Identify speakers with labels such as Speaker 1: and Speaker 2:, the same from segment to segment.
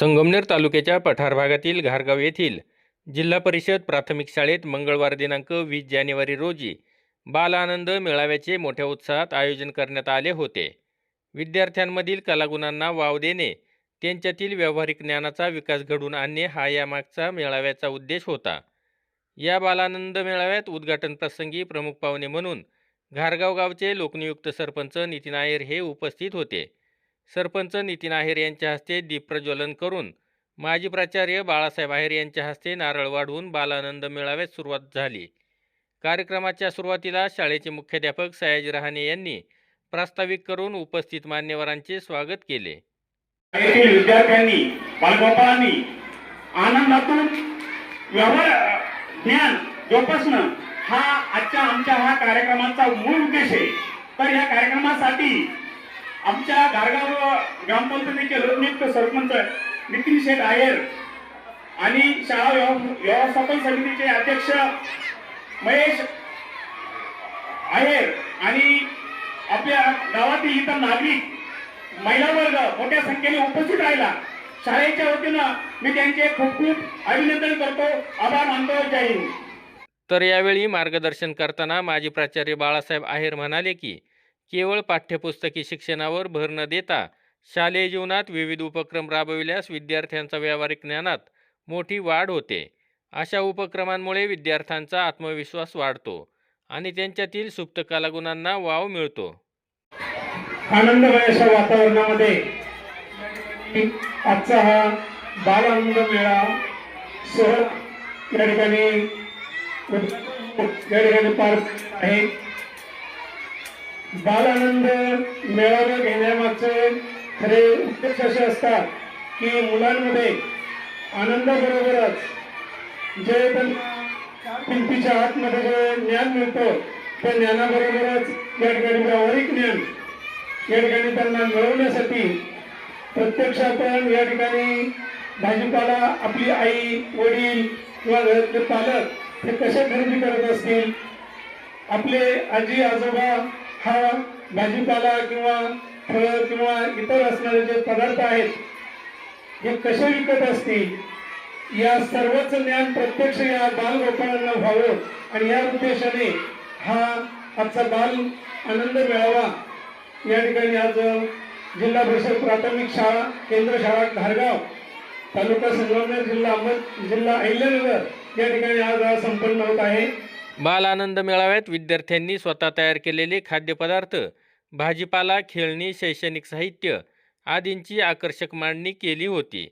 Speaker 1: संगमनेर तालुक्याच्या पठार भागातील घारगाव येथील जिल्हा परिषद प्राथमिक शाळेत मंगळवार दिनांक वीस जानेवारी रोजी बाल आनंद मेळाव्याचे मोठ्या उत्साहात आयोजन करण्यात आले होते. विद्यार्थ्यांमधील कलागुणांना वाव देणे त्यांच्यातील व्यावहारिक ज्ञानाचा विकास घडवून आणणे हा यामागचा मेळाव्याचा उद्देश होता. या बालानंद मेळाव्यात उद्घाटन प्रसंगी प्रमुख पाहुणे म्हणून घारगाव गावचे लोकनियुक्त सरपंच नितीन आयर हे उपस्थित होते. सरपंच नितीन आहेर यांच्या हस्ते दीपप्रज्वलन करून माजी प्राचार्य बाळासाहेब आहेर यांच्या हस्ते नारळ वाढवून बालानंद मेळाव्यास सुरुवात झाली. कार्यक्रमाच्या सुरुवातीला शाळेचे मुख्याध्यापक सयाजी रहाणे यांनी प्रास्ताविक करून उपस्थित मान्यवरांचे स्वागत केले.
Speaker 2: येथील विद्यार्थ्यांनी बालगोपाळांनी आनंदातून व्यवहार ज्ञान जोपासणं हा आजच्या आमच्या हा कार्यक्रमाचा मूळ उद्देश आहे. तर या कार्यक्रमासाठी आमच्या गारगाव ग्रामपंचायतीचे लोकनियुक्त सरपंच नितीन शेठ आयर आणि शाळा व्यवस्थापन समितीचे अध्यक्ष महेश आहेर. आणि आपल्या गावातील इतर नागरिक महिला वर्ग मोठ्या संख्येने उपस्थित राहिला. शाळेच्या वतीनं मी त्यांचे खूप खूप अभिनंदन करतो. आभार मानतो. जय हिंद.
Speaker 1: तर यावेळी मार्गदर्शन करताना माजी प्राचार्य बाळासाहेब आहेर म्हणाले की केवळ पाठ्यपुस्तकी शिक्षणावर भर न देता शालेय जीवनात विविध उपक्रम राबविल्यास विद्यार्थ्यांचा व्यावहारिक ज्ञानात मोठी वाढ होते. अशा उपक्रमांमुळे विद्यार्थ्यांचा आत्मविश्वास वाढतो आणि त्यांच्यातील सुप्त कलागुणांना वाव मिळतो.
Speaker 2: आनंदमय अशा वातावरणामध्ये आजचा हा बाल आनंद मेळा सोहळा या ठिकाणी या ठिकाणी पार आहे. बाल आनंद मेळावा घेण्यामागचे खरे उद्देश असे असतात की मुलांमध्ये आनंदाबरोबरच जे त्यांना भिंतीच्या आतमध्ये जे ज्ञान मिळतं त्या ज्ञानाबरोबरच या ठिकाणी व्यावहारिक ज्ञान या ठिकाणी त्यांना मिळवण्यासाठी प्रत्यक्ष आपण या ठिकाणी भाजीपाला आपली आई वडील किंवा घरातले पालक हे कसे खरेदी करत असतील? आपले आजी आजोबा हा भाजीपाला किंवा फळं किंवा इतर असणारे जे पदार्थ आहेत हे कसे विकत असतील? या सर्वच ज्ञान प्रत्यक्ष या बालगोपाळांना व्हावं आणि या उद्देशाने हा आजचा बाल आनंद मिळावा या ठिकाणी आज जिल्हा परिषद प्राथमिक शाळा केंद्र शाळा धारगाव तालुका संगमनेर जिल्हा अहमद जिल्हा अहिल्यानगर या ठिकाणी आज हा संपन्न होत आहे.
Speaker 1: बालानंद मेळाव्यात विद्यार्थ्यांनी स्वतः तयार केलेले खाद्यपदार्थ भाजीपाला खेळणी शैक्षणिक साहित्य आदींची आकर्षक मांडणी केली होती.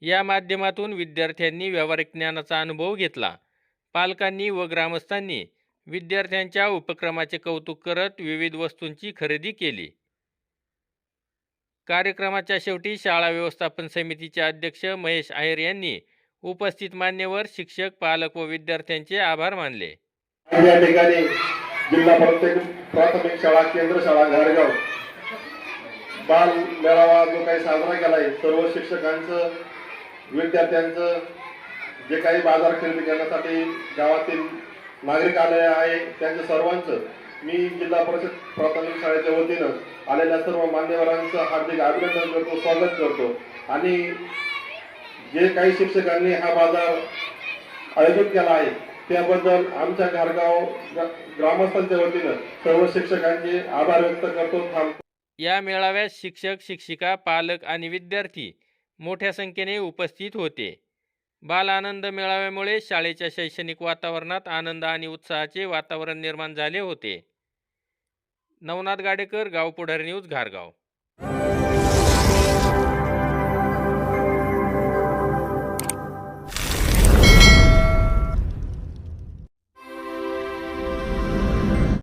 Speaker 1: या माध्यमातून विद्यार्थ्यांनी व्यावहारिक ज्ञानाचा अनुभव घेतला. पालकांनी व ग्रामस्थांनी विद्यार्थ्यांच्या उपक्रमाचे कौतुक करत विविध वस्तूंची खरेदी केली. कार्यक्रमाच्या शेवटी शाळा व्यवस्थापन समितीचे अध्यक्ष महेश आहेर यांनी उपस्थित मान्यवर शिक्षक पालक व विद्यार्थ्यांचे आभार मानले.
Speaker 3: या ठिकाणी जिल्हा प्रत्येक प्राथमिक शाळा केंद्र शाळा घारगाव. बाल मेळावा जो काही साजरा केलाय सर्व शिक्षकांचं विद्यार्थ्यांचं जे काही बाजार खरेदी करण्यासाठी गावातील नागरिक आहे त्यांचं सर्वांचं मी जिल्हा परिषद प्राथमिक शाळेच्या वतीनं आलेल्या सर्व मान्यवरांचं हार्दिक अभिनंदन करतो स्वागत करतो. आणि जे काही शिक्षकांनी हा बाजार आयोजित केला आहे त्याबद्दल आमच्या घारगाव ग्रामस्थांच्या वतीनं सर्व शिक्षकांचे आभार व्यक्त करतो थांबतो.
Speaker 1: या मेळाव्यात शिक्षक शिक्षिका पालक आणि विद्यार्थी मोठ्या संख्येने उपस्थित होते. बाल आनंद मेळाव्यामुळे शाळेच्या शैक्षणिक वातावरणात आनंद आणि उत्साहाचे वातावरण निर्माण झाले होते. नवनाथ गाडेकर गाव पुढारी न्यूज घारगाव